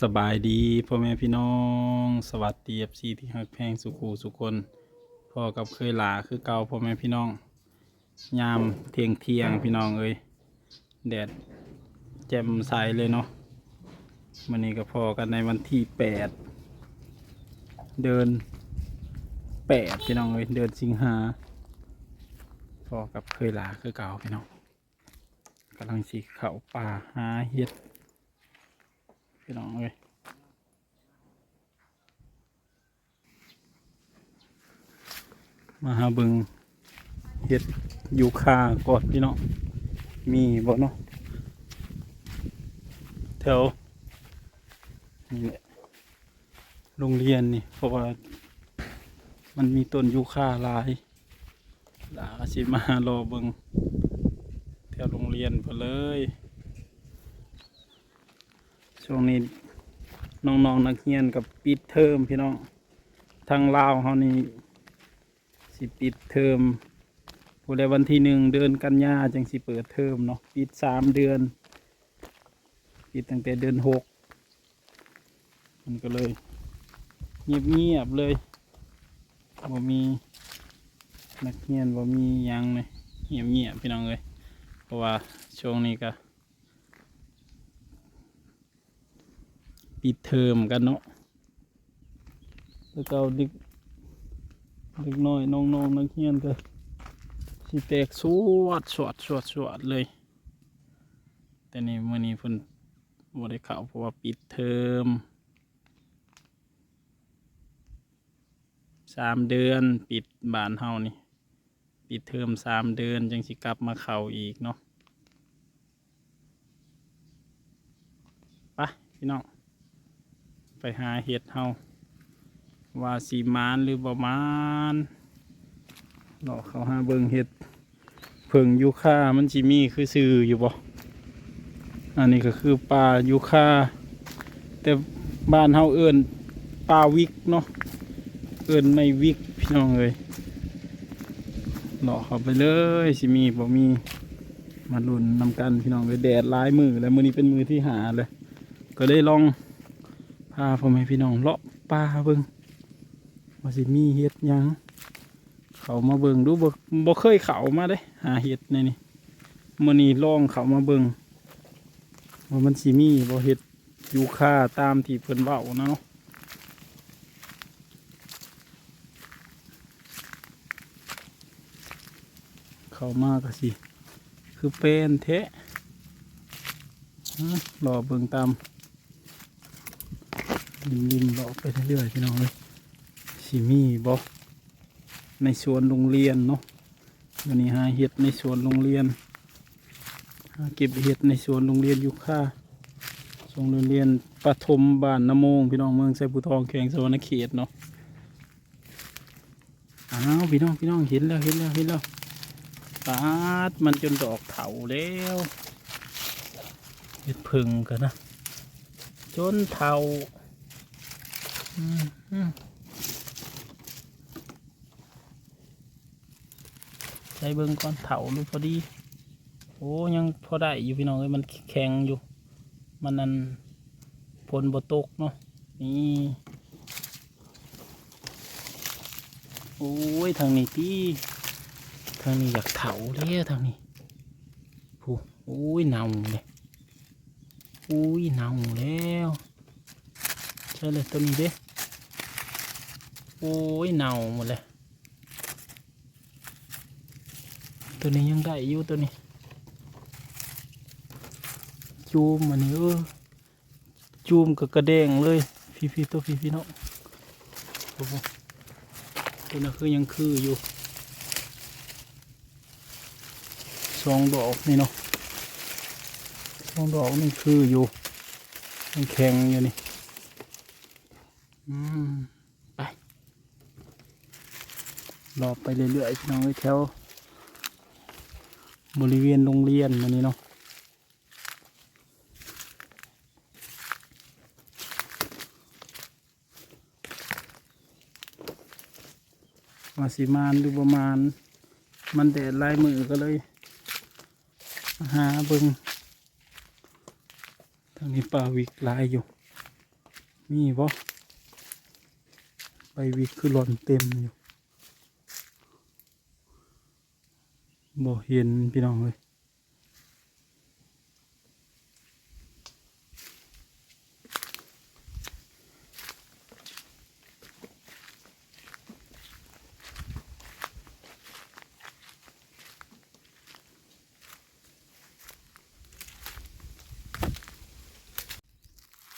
สบายดีพ่อแม่พี่น้อง สวัสดีเอฟซีที่ฮักแพงสุขูสุคนพ่อกับเคยหลาคือเก่าพ่อแม่พี่น้อง ยามเที่ยงเที่ยงพี่น้องเอ้ยแดดแจ่มใสเลยเนาะวันนี้ก็พอกันในวันที่แปดเดินแปดพี่น้องเอ้ยเดินสิงหาพ่อกับเคยหลาคือเก่าพี่น้องกำลังสีเขาป่าหาเห็ด พี่น้องเอ้ยมาหาเบิงเห็ดยูคาก่อนพี่น้องมีบ่เนาะแถวนี่แหละโรงเรียนนี่เพราะว่า มันมีต้นยูคาหลายหลาสิมารอเบิงแถวโรงเรียนไปเลย ช่วงนี้น้องๆนักเรียนกับปิดเทอมพี่น้องทางลาวเขานี่สิปิดเทอมผู้ใดวันที่หนึ่งเดือนกันยาจังสิเปิดเทอมเนาะปิดสามเดือน ปิดตั้งแต่เดือนหกมันก็เลยเงียบเงียบเลยบ่มีนักเรียนบ่มียังเลยเงียบเงียบพี่น้องเลยเพราะว่าช่วงนี้ก็ ปิดเทอมกันเนาะแล้วก็เด็กเด็กน้อยน้องๆนักเรียนก็สิแตกสวดสวดสวดสวดเลย แต่นี่มื่อนี้เพิ่นบ่ได้เข้าเพราะว่าปิดเทอมสามเดือนปิดบ้านเฮานี่ ปิดเทอมสามเดือนจังสิกลับมาเข้าอีกเนาะไปพี่น้อง ไปหาเห็ดเฮาว่าสีมานหรือบ่มานหลอกเขาหาเบิงเห็ดเพิงยูคามันจิมีคือซื้ออยู่บ่อันนี้ก็คือปลายูคาแต่บ้านเฮาเอิ้นปลาวิกเนาะเอิ้นไม่วิกพี่น้องเลยหลอกเขาไปเลยสิมีบ่มีมาลุนนำกันพี่น้องเลยแดดหลายมือแล้วมือนี้เป็นมือที่หาเลย ก็เลยลอง พาพ่อแม่พี่น้องเลาะป่าเบิ่งว่าสิมีเห็ดยัง เขามาเบิ่งดูบ่บ่เคยเขามาเด้หาเห็ดในนี่มื้อนี้ลองเขามาเบิ่งว่ามันสิมีบ่เห็ดอยู่ค่าตามที่เพิ่นเว้านะเนาะเขามาก็สิ คือเป็นแท้อืมรอเบิ่งตาม ริมริมๆเลาะไปเรื่อยๆพี่น้องเลยสิมีบ่ในสวนโรงเรียนเนาะวันนี้หาเห็ดในสวนโรงเรียนหาเก็บเห็ดในสวนโรงเรียนอยู่ค่าสวนโรงเรียนปฐมบ้านนโมงพี่น้องเมืองไซบุทองแขวงสวรรณเขตเนาะอ้าวพี่น้องพี่น้องเห็นแล้วเห็นแล้วเห็นแล้วปาดมันจนดอกเถาแล้วเห็ดพึ่งกันนะจนเทา ใส่เบิ่งก่อนเถาลูกพอดี โอ้ยังพอได้อยู่พี่น้องเอ้ยมันแข็งอยู่ มันนั่นพลบตกเนาะ นี่โอ้ยทางนี้ที่ทางนี้อยากเถาแล้วทางนี้ผู้โอ้ยเน่าเลยอุ้ยเน่าแล้ว ใช่เลยตัวนี้เด้ อ้ยเน่าหมดเลย ตัวนี้ยังได้อยู่ตัวนี้จูมมันนี่เออจูมกับกระเด้งเลยพี่พี่ตัวพี่พี่เนาะโอ้โหตัวนั้นคือยังคืออยู่สองดอกนี่เนาะสองดอกนี่คืออยู่มันแข็งอยู่นี่อืม ไป รอไปเรื่อยๆพี่น้องไว้แถวบริเวณโรงเรียนมันนี้เนาะมาสิมานดูประมาณ มันแดดลายมือก็เลย หาเบิงทางนี้ปลาวิกลายอยู่ มีบ่ใบวิกคือหล่อนเต็มอยู่ บ่เห็นพี่น้องเลย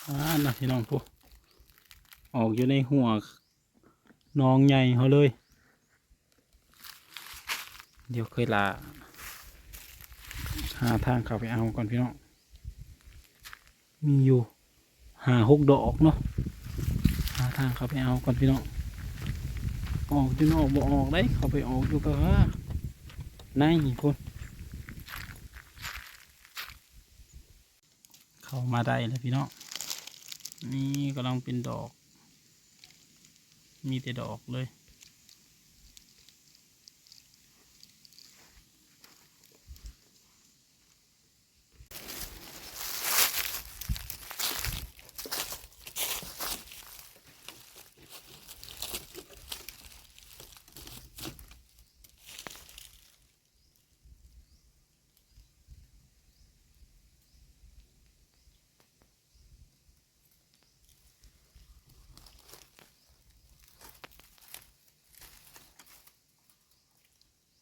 อ่านะพี่น้องผู้ออกอยู่ในหัวน้องใหญ่เขาเลย ดี๋ยวเคยลาหาทางเข้าไปเอาก่อนพี่น้องมีอยู่หาหกดอกเนาะหาทางเข้าไปเอาก่อนพี่น้องออกจนออกบ่ออกได้เข้าไปออกอยู่ก็ว่าในพุ่นเข้ามาได้แล้วพี่น้องนี่กำลังเป็นดอก มีแต่ดอกเลย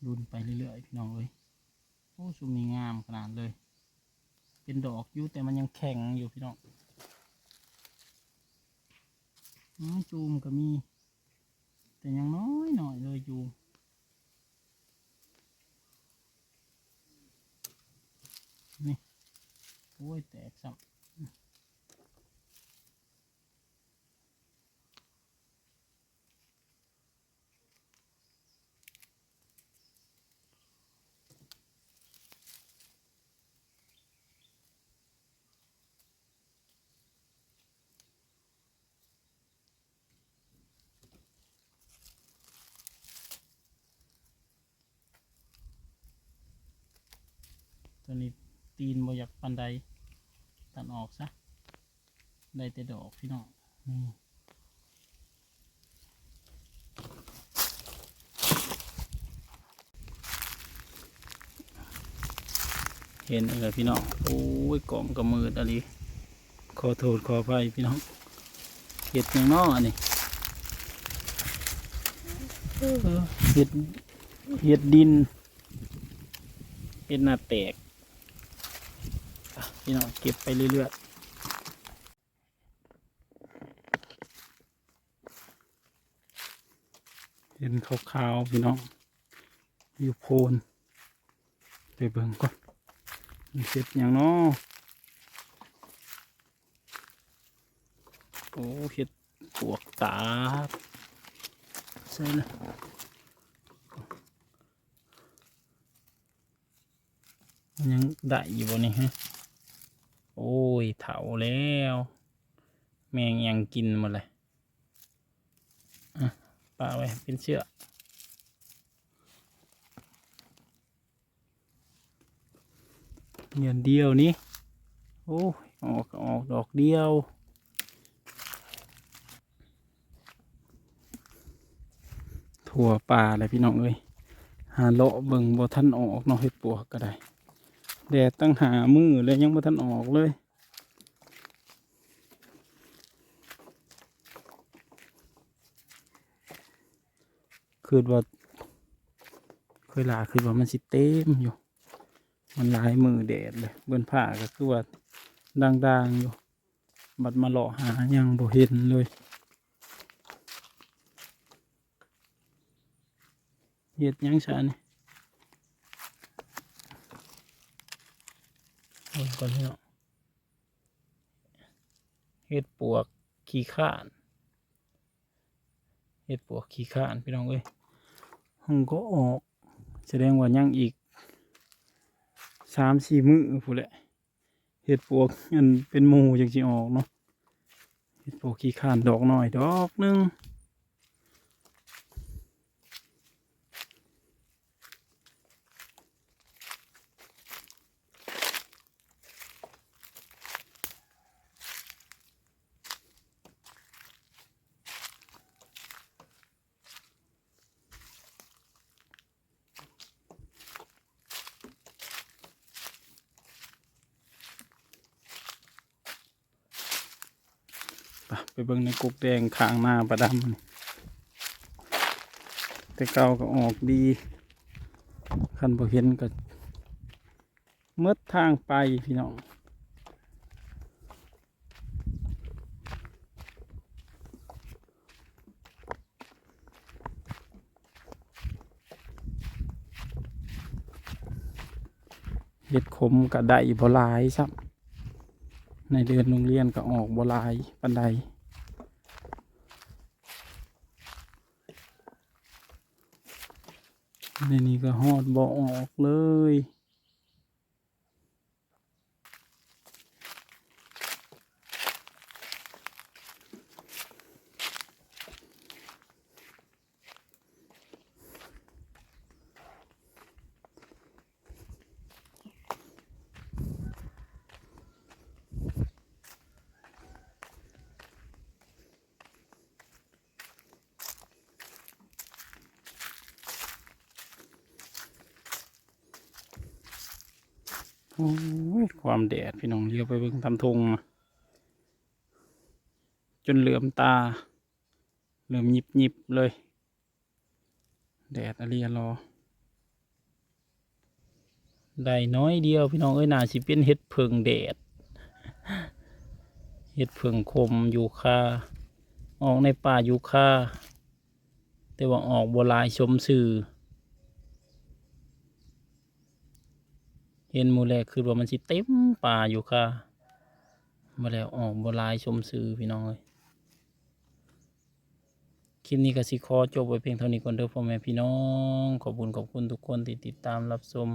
รุนไปเรื่อยๆพี่น้องเลยโอ้ชุมนี้งามขนาดเลย เป็นดอกอยู่แต่มันยังแข็งอยู่พี่น้องจูมก็มี แต่ยังน้อยหน่อยเลยจูมนี่โอ้ยแตกสับ ตัวนี้ตีนบ่อยากปันใดตัดออกซะได้แต่ดอกพี่น้องนี่เห็นอะไรพี่น้อง โอ้ยกล่องกระมืดอะไรขอโทษขออภัยพี่น้องเห็ดอย่างน้ออันนี้เออเห็ดเห็ดดินเห็ดหน้าแตกอะ พี่น้องเก็บไปเรื่อยๆเห็นขาวๆพี่น้องอยู่โพนไปเบิ่งก่อนมีเสร็จอย่างน้อโอ้เห็ดปวกตาใช่เลยมันยังได้อยู่บนนี้ฮะ โอ้ยเถาแล้ว แมงยังกินหมดเลยอะปาไว้เป็นเชือกเงียนเดียวนี้โอ้ยออกออกดอกเดียวถั่วป่าเลยพี่น้องเอ้ยหาเลาะเบิ่งบ่ทันออกเนาะเห็ดปวกก็ได้ แดดตั้งหามือเลยยังบ่ทันออกเลยคือว่าเคยลาคือว่ามันสิเต็มอยู่ มันหลายมือแดดเลยเบิ้นผ้าก็คือว่าด่างๆอยู่ บัดมาเลาะหายังบ่เห็นเลยเห็ดยังชานี่ ก่อนพี่น้องเห็ดปวกขี้ข้านเห็ดปวกขี้ข้านพี่น้องเอ้ยห้องก็ออกแสดงว่ายังอีกสามสี่มือพูนแหละเห็ดปวกอันเป็นหมูจังสิออกเนาะเห็ดปวกขี้ข้านดอกหน่อยดอกหนึง ไปเบิ่งในกุกแดงข้างหน้าประดำแต่เก่าก็ออกดีคันบ่เห็นก็มื่อทางไปพี่น้องเห็ดขมก็ได้บ่หลายซ้ำ ในเดือนโรงเรียนก็ออกบลายปันไดในนี้ก็หอดบ่ออกเลย โอ้ยความแดดพี่น้องเลี้ยวไปเบิ่งทำทงจนเหลื่อมตาเหลื่อมยิบยิบเลย แดดอะไรรอได้น้อยเดียวพี่น้องเอ้ยน่าสิเป็นเห็ดเพิงแดดเห็ดเพิงคมอยู่คาออกในป่าอยู่คาแต่ว่าออกบัวลายชมสื่อ เห็นหมูแรกคือว่ามันสิเต็มป่าอยู่ค่ะมาแล้วออกบลายชมสื่อพี่น้องเลยคลิปนี้ก็สิขอจบไว้เพียงเท่านี้ก่อนเด้อพ่อแม่พี่น้อง ขอบคุณขอบคุณทุกคนที่ติดตามรับชม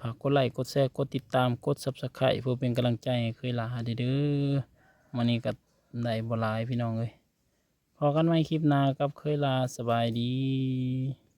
ฝากกดไลค์กดแชร์กดติดตามกด subscribe เพื่อเป็นกำลังใจให้เคยลาเด้อเด้อมันนี้ก็ได้บลายพี่น้องเลยพอกันไหมคลิปหน้ากับเคยลาสบายดี